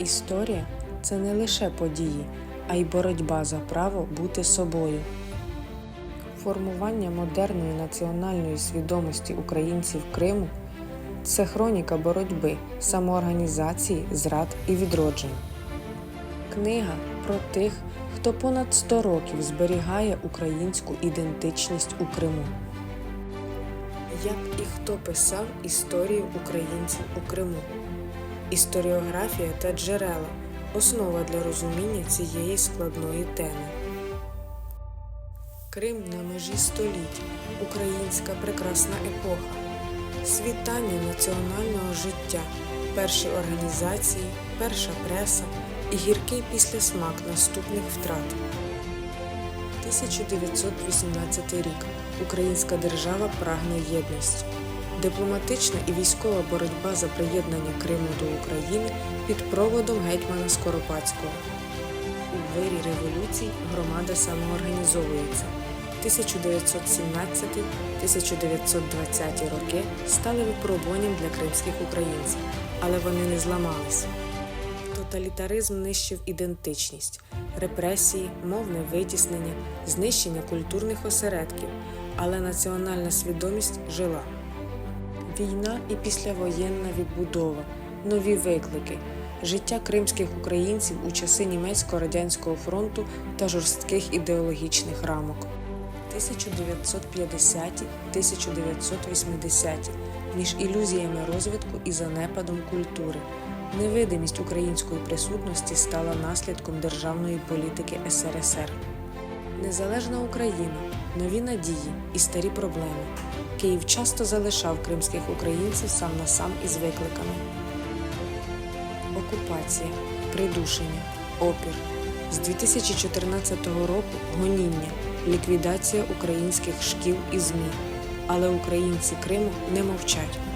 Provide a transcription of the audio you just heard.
Історія це не лише події, а й боротьба за право бути собою. Формування модерної національної свідомості українців Криму це хроніка боротьби, самоорганізації, зрад і відроджень. Книга про тих, хто понад 100 років зберігає українську ідентичність у Криму. Як і хто писав історію українців у Криму. Історіографія та джерела основа для розуміння цієї складної теми. Крим на межі століть, українська прекрасна епоха, світання національного життя, перші організації, перша преса і гіркий післясмак наступних втрат. 1918 рік. Українська держава прагне єдності. Дипломатична і військова боротьба за приєднання Криму до України під проводом гетьмана Скоропадського. У вирі революцій громада самоорганізовується. 1917-1920 роки стали випробуванням для кримських українців, але вони не зламались. Тоталітаризм нищив ідентичність, репресії, мовне витіснення, знищення культурних осередків, але національна свідомість жила. Війна і післявоєнна відбудова, нові виклики, життя кримських українців у часи німецько-радянського фронту та жорстких ідеологічних рамок. 1950-1980 між ілюзіями розвитку і занепадом культури. Невидимість української присутності стала наслідком державної політики СРСР. Незалежна Україна, нові надії і старі проблеми. Київ часто залишав кримських українців сам на сам із викликами. Окупація, придушення, опір. З 2014 року гоніння, ліквідація українських шкіл і ЗМІ. Але українці Криму не мовчать.